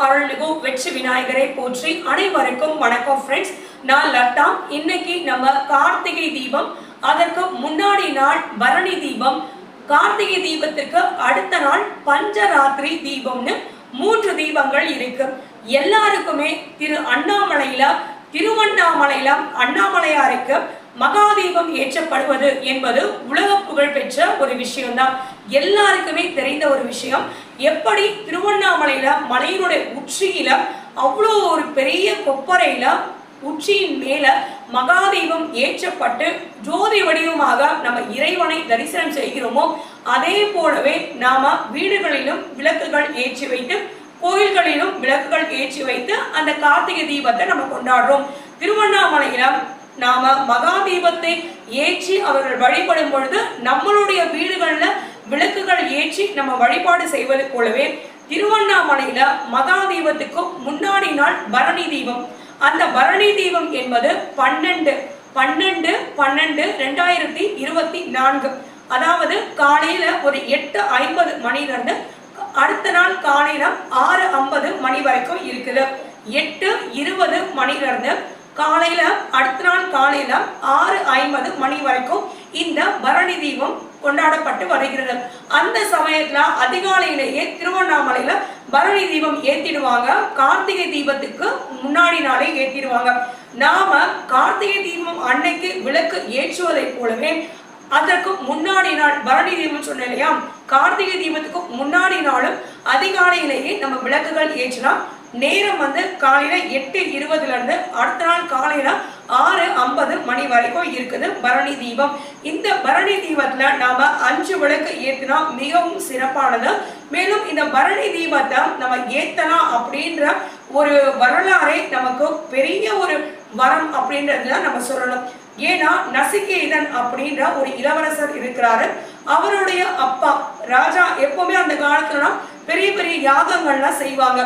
அருள்மிகு வெற்றி விநாயகரை போற்றி அனைவருக்கும் வணக்கம் ஃப்ரெண்ட்ஸ் நான் லதா. இன்னைக்கு நம்ம கார்த்திகை தீபம் அதற்கு முன்னாடி நாள் பரணி தீபம். கார்த்திகை தீபத்துக்கு அடுத்த நாள் பஞ்சராத்திரி தீபம்னு மூன்று தீபங்கள் இருக்கு. எல்லாருக்குமே திரு அண்ணாமலையில திருவண்ணாமலையில அண்ணாமலையாருக்கு மகாதீபம் ஏற்றப்படுவது என்பது உலக புகழ் பெற்ற ஒரு விஷயம்தான். எல்லாருக்குமே தெரிந்த ஒரு விஷயம். எப்படி திருவண்ணாமலையில மலையினுடைய உச்சியில அவ்வளோ ஒரு பெரிய கொப்பரையில உச்சியின் மேல மகாதீபம் ஏற்றப்பட்டு ஜோதி வடிவமாக நம்ம இறைவனை தரிசனம் செய்கிறோமோ அதே போலவே நாம வீடுகளிலும் விளக்குகள் ஏற்றி வைத்து கோயில்களிலும் விளக்குகள் ஏற்றி வைத்து அந்த கார்த்திகை தீபத்தை நம்ம கொண்டாடுறோம். திருவண்ணாமலையில நாம மகா தீபத்தை ஏற்றி அவர்கள் வழிபடும் பொழுது நம்மளுடைய வீடுகளில் விளக்குகள் ஏற்றி நம்ம வழிபாடு செய்வது போலவே திருவண்ணாமலையில மகா தெய்வத்துக்கும் முன்னாடி நாள் பரணி தீபம். அந்த பரணி தீபம் என்பது பன்னெண்டு பன்னெண்டு பன்னெண்டு ரெண்டாயிரத்தி இருபத்தி நான்கு. அதாவது காலையில ஒரு எட்டு ஐம்பது மணிலிருந்து அடுத்த நாள் காலையில ஆறு ஐம்பது மணி வரைக்கும் இருக்குது. எட்டு இருபது மணிலிருந்து காலையில அடுத்த நாள் காலையில ஆறு ஐம்பது மணி வரைக்கும் இந்த பரணி தீபம் கொண்டாடப்பட்டு வருகிறது. அந்த சமயத்துல அதிகாலையிலேயே திருவண்ணாமலையில பரணி தீபம் ஏத்திடுவாங்க. கார்த்திகை தீபத்துக்கு முன்னாடி நாளே ஏத்திடுவாங்க. நாம கார்த்திகை தீபம் அன்னைக்கு விளக்கு ஏற்றுவதை போலவே அதற்கு முன்னாடி நாள் பரணி தீபம் சொன்னேன் இல்லையா? கார்த்திகை தீபத்துக்கு முன்னாடி நாளும் அதிகாலையிலேயே நம்ம விளக்குகள் ஏற்றலாம் நேரம் வந்து காலையில எட்டு இருபதுல இருந்து அடுத்த நாள் காலையில ஆறு ஐம்பது மணி வரைக்கும் இருக்குது பரணி தீபம். இந்த பரணி தீபத்துல நாம அஞ்சு விளக்கு ஏத்தினா மிகவும் சிறப்பானது. மேலும் இந்த பரணி தீபத்தை நம்ம ஏத்தலாம் அப்படின்ற ஒரு வரலாறே நமக்கு பெரிய ஒரு வரம் அப்படின்றதுல நம்ம சொல்லணும். ஏன்னா நசிகேதன் அப்படின்ற ஒரு இளவரசர் இருக்கிறாரு. அவருடைய அப்பா ராஜா எப்பவுமே அந்த காலத்துலலாம் பெரிய பெரிய யாகங்கள்லாம் செய்வாங்க.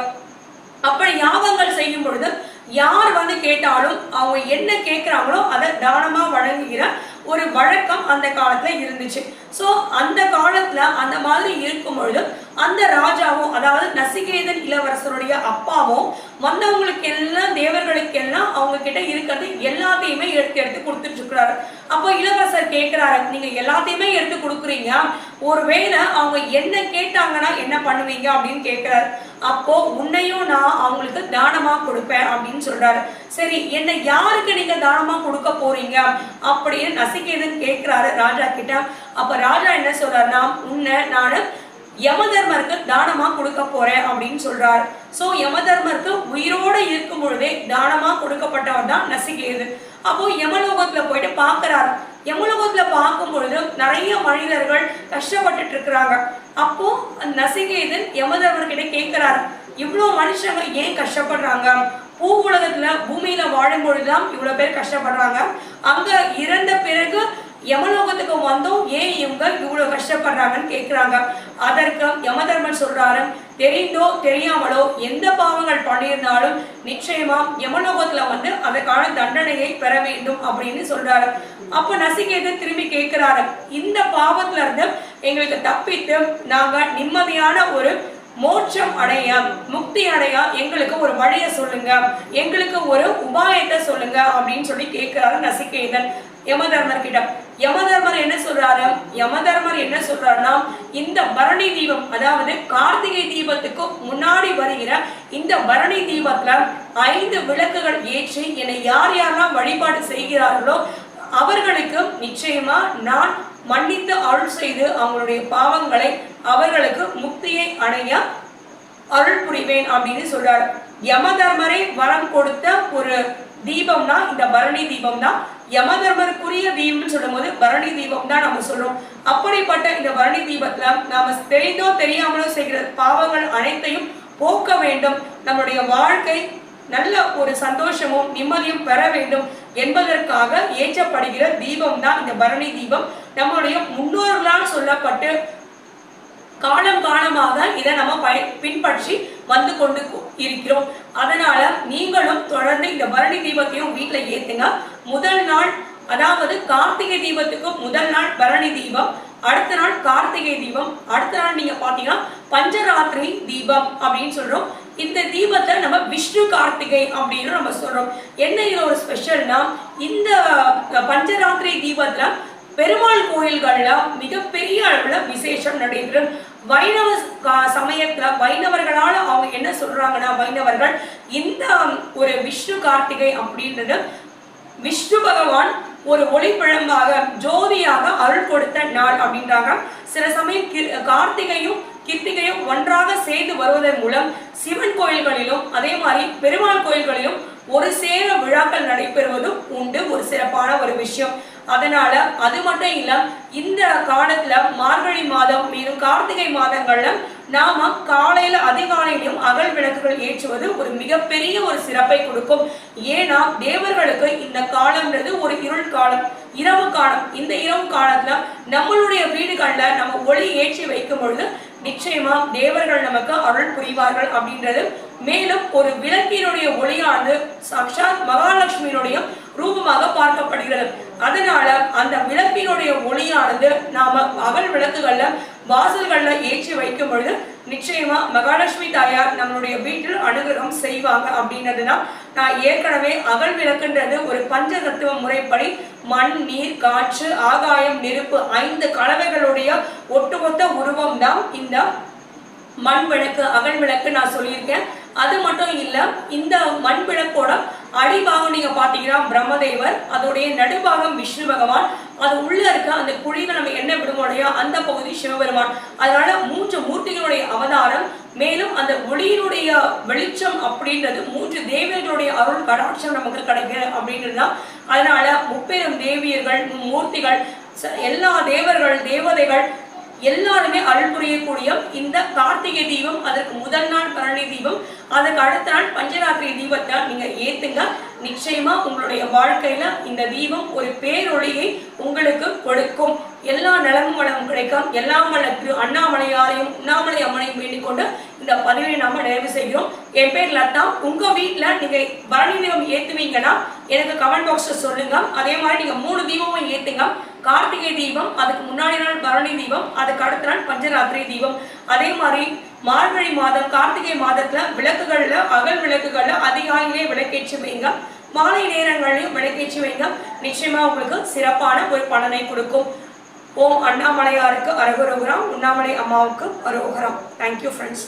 அப்படி யாகங்கள் செய்யும் பொழுது யார் வந்து கேட்டாலும் அவங்க என்ன கேட்குறாங்களோ அதை தானமாக வழங்குகிற ஒரு வழக்கம் அந்த காலத்தில் இருந்துச்சு. ஸோ அந்த காலத்தில் அந்த மாதிரி இருக்கும் பொழுது அந்த ராஜாவும் அதாவது நசிகேதன் இளவரசருடைய அப்பாவும் வந்தவங்களுக்கு எல்லாம் தேவர்களுக்கெல்லாம் அவங்க கிட்ட இருக்கிறது எல்லாத்தையுமே எடுத்து எடுத்து கொடுத்துட்டு இருக்கிறாரு. அப்போ இளவரசர் கேட்கிறாரு நீங்க எல்லாத்தையுமே எடுத்து கொடுக்குறீங்க. ஒருவேளை அவங்க என்ன கேட்டாங்கன்னா என்ன பண்ணுவீங்க? அப்படின்னு கேட்கிறாரு. அப்போ உன்னையும் நான் அவங்களுக்கு தானமா கொடுப்பேன் அப்படின்னு சொல்றாரு. சரி என்ன யாருக்கு நீங்க தானமா கொடுக்க போறீங்க? அப்படின்னு நசிகேதன் கேட்கிறாரு ராஜா கிட்ட. அப்ப ராஜா என்ன சொல்றாருன்னா உன்னை நான் யமதர்மருக்கு தானமா கொடுக்க போறேன் அப்படின்னு சொல்றார். சோ யமதர்மருக்கு உயிரோட இருக்கும் பொழுதே தானமா கொடுக்கப்பட்டவர் தான் நசிகேதன் அப்போ யமலோகத்துல போயிட்டு பாக்குறாரு யமலோகத்துல பார்க்கும் பொழுது நிறைய மனிதர்கள் கஷ்டப்பட்டுட்டு இருக்கிறாங்க. அப்போ நசிகேதன் யமதர்மர்கிட்ட கேட்கிறாரு இவ்வளவு மனுஷங்க ஏன் கஷ்டப்படுறாங்க? பூ உலகத்துல பூமியில வாழும் பொழுதுதான் இவ்வளவு பேர் கஷ்டப்படுறாங்க. அங்க இறந்த பிறகு யமலோகத்துக்கு வந்தோம். ஏன் இவங்க இவ்வளவு கஷ்டப்படுறாங்கன்னு கேட்கிறாங்க அதற்கு யமதர்மன் சொல்றாரு தெரிந்தோ தெரியாமலோ எந்த பாவங்கள் பண்ணியிருந்தாலும் நிச்சயமா யமலோகத்துல வந்து அதற்கான தண்டனையை பெற வேண்டும் அப்படின்னு சொல்றாரு. அப்ப நசிகேதன் திரும்பி கேட்கிறாரு இந்த பாவத்துல இருந்து எங்களுக்கு தப்பித்து நாங்க நிம்மதியான ஒரு மோட்சம் அடைய முக்தி அடைய எங்களுக்கு ஒரு வழியை சொல்லுங்க எங்களுக்கு ஒரு உபாயத்தை சொல்லுங்க அப்படின்னு சொல்லி கேட்கிறாரு நசிகேதன். யமதர்மர் கிட்ட யமதர்மர் என்ன சொல்றாரு யமதர்மர் என்ன சொல்றாருன்னா இந்த பரணி தீபம் அதாவது கார்த்திகை தீபத்துக்கு முன்னாடி வருகிற இந்த பரணி தீபத்துல ஐந்து விளக்குகள் ஏற்றி என்னை யார் யாரெல்லாம் வழிபாடு செய்கிறார்களோ அவர்களுக்கு நிச்சயமா நான் மன்னித்து அருள் செய்து அவங்களுடைய பாவங்களை அவர்களுக்கு முக்தியை அடைய அருள் புரிவேன் அப்படின்னு சொல்றாரு. யமதர்மரை வரம் கொடுத்த ஒரு தீபம்னா இந்த பரணி தீபம் தான் யமதர்மருக்குரிய தீபம்னு சொல்லும் போது பரணி தீபம் தான் நம்ம சொல்றோம். அப்படிப்பட்ட இந்த பரணி தீபத்துல நாம தெரிந்தோ தெரியாமலோ செய்கிற பாவங்கள் அனைத்தையும் போக்க வேண்டும். நம்மளுடைய வாழ்க்கை நல்ல ஒரு சந்தோஷமும் நிம்மதியும் பெற வேண்டும் என்பதற்காக ஏற்றப்படுகிற தீபம் தான் இந்த பரணி தீபம். நம்முடைய முன்னோர்களால் சொல்லப்பட்டு காலம் காலமாக இதை நம்ம பய பின்பற்றி வந்து கொண்டு இருக்கிறோம். அதனால நீங்களும் தொடர்ந்து இந்த பரணி தீபத்தையும் வீட்டுல ஏத்துங்க. முதல் நாள் அதாவது கார்த்திகை தீபத்துக்கு முதல் நாள் பரணி தீபம் அடுத்த நாள் கார்த்திகை தீபம் அடுத்த நாள் நீங்க பாத்தீங்கன்னா பஞ்சராத்திரி தீபம் அப்படின்னு சொல்றோம். இந்த தீபத்தை நம்ம விஷ்ணு கார்த்திகை அப்படின்னு நம்ம சொல்றோம். என்ன இது ஒரு ஸ்பெஷல்னா இந்த பஞ்சராத்திரி தீபத்துல பெருமாள் கோயில்கள்ல மிகப்பெரிய அளவுல விசேஷம் நடைபெறும். வைணவ கா- சமயத்துல வைணவர்களால அவங்க என்ன சொல்றாங்கன்னா வைணவர்கள் இந்த ஒரு விஷ்ணு கார்த்திகை அப்படின்றது விஷ்ணு பகவான் ஒரு ஒளிப்பிழம்பாக ஜோதியாக அருள் கொடுத்த நாள் அப்படின்றாங்க. சில சமயம் கார்த்திகையும் கிருத்திகையும் ஒன்றாக சேர்ந்து வருவதன் மூலம் சிவன் கோயில்களிலும் அதே மாதிரி பெருமாள் கோயில்களிலும் ஒரு சேர விழாக்கள் நடைபெறுவதும் உண்டு. ஒரு சிறப்பான ஒரு விஷயம். அதனால அது மட்டும் இல்ல இந்த காலத்துல மார்கழி மாதம் மேலும் கார்த்திகை மாதங்கள்ல நாம காலையில அதிகாலையிலும் அகல் விளக்குகள் ஏற்றுவது ஒரு மிகப்பெரிய ஒரு சிறப்பை கொடுக்கும். ஏன்னா தேவர்களுக்கு இந்த காலம்ன்றது ஒரு இருள் காலம் இரவு காலம். இந்த இரவு காலத்துல நம்மளுடைய வீடுகள்ல நம்ம ஒளி ஏற்றி வைக்கும் பொழுது நிச்சயமா தேவர்கள் நமக்கு அருள் புரிவார்கள் அப்படின்றது மேலும் ஒரு விளக்கினுடைய ஒளியானது சாட்சாத் மகாலட்சுமியினுடைய ரூபமாக பார்க்கப்படுகிறது. அதனால அந்த விளக்கினுடைய ஒளியானது நாம அகல் விளக்குகள்ல வாசல்கள்ல ஏற்றி வைக்கும் பொழுது நிச்சயமா மகாலட்சுமி தாயார் நம்மளுடைய வீட்டில் அனுகிரகம் செய்வாங்க அப்படின்றதுதான். நான் ஏற்கனவே அகல் விளக்குன்றது ஒரு பஞ்ச தத்துவ முறைப்படி மண் நீர் காற்று ஆகாயம் நெருப்பு ஐந்து கலவைகளுடைய ஒட்டுமொத்த உருவம் தான் இந்த மண் விளக்கு அகல் விளக்கு நான் சொல்லியிருக்கேன். அது மட்டும் இல்ல இந்த மண் விளக்கோட அடிபாகம் நீங்க பாத்தீங்கன்னா பிரம்மதேவர் அதோடைய நடுபாகம் விஷ்ணு பகவான் அது உள்ள இருக்க அந்த குழியில நம்ம என்ன விடுவோம் அந்த பகுதி சிவபெருமான். அதனால மூன்று மூர்த்திகளுடைய அவதாரம் மேலும் அந்த ஒளியினுடைய வெளிச்சம் அப்படின்றது மூன்று தேவியர்களுடைய அருள் கடாட்சம் நமக்கு கிடைக்கும் அப்படின்றது தான் அதனால முப்பெரும் தேவியர்கள் மூர்த்திகள் எல்லா தேவர்கள் தேவதைகள் எல்லாருமே அருள் புரியக்கூடிய இந்த கார்த்திகை தீபம் அதற்கு முதல் நாள் பரணி தீபம் அதுக்கு அடுத்த நாள் பஞ்சராத்திரி தீபத்தை நீங்க ஏத்துங்க. நிச்சயமா உங்களுடைய வாழ்க்கையில இந்த தீபம் ஒரு பேரொழியை உங்களுக்கு கொடுக்கும். எல்லா நலமும் வளமும் கிடைக்கும். எல்லாம் வல்ல திரு அண்ணாமலையாரையும் உண்ணாமலை அம்மனையும் வேண்டிக் கொண்டு இந்த பதிவை நாம நிறைவு செய்கிறோம். என் பேர் லதா. உங்க வீட்டுல நீங்க பரணி தீபம் ஏத்துவீங்கன்னா எனக்கு கமெண்ட் பாக்ஸ்ல சொல்லுங்க. அதே மாதிரி நீங்க மூணு தீபமும் ஏத்துங்க. கார்த்திகை தீபம் அதுக்கு முன்னாடி நாள் பரணி தீபம் அதுக்கு அடுத்த நாள் பஞ்சராத்திரி தீபம். அதே மாதிரி மார்கழி மாதம் கார்த்திகை மாதத்துல விளக்குகள்ல அகல் விளக்குகள்ல அதிகாலையிலே விளக்கேற்றி வைங்க. மாலை நேரங்களையும் விளக்கேற்றி வைங்க. நிச்சயமா உங்களுக்கு சிறப்பான ஒரு பலனை கொடுக்கும். ஓம் அண்ணாமலையாருக்கு அரகுரோகரம் உண்ணாமலை அம்மாவுக்கு அரோகரம் தேங்க்யூ ஃப்ரெண்ட்ஸ்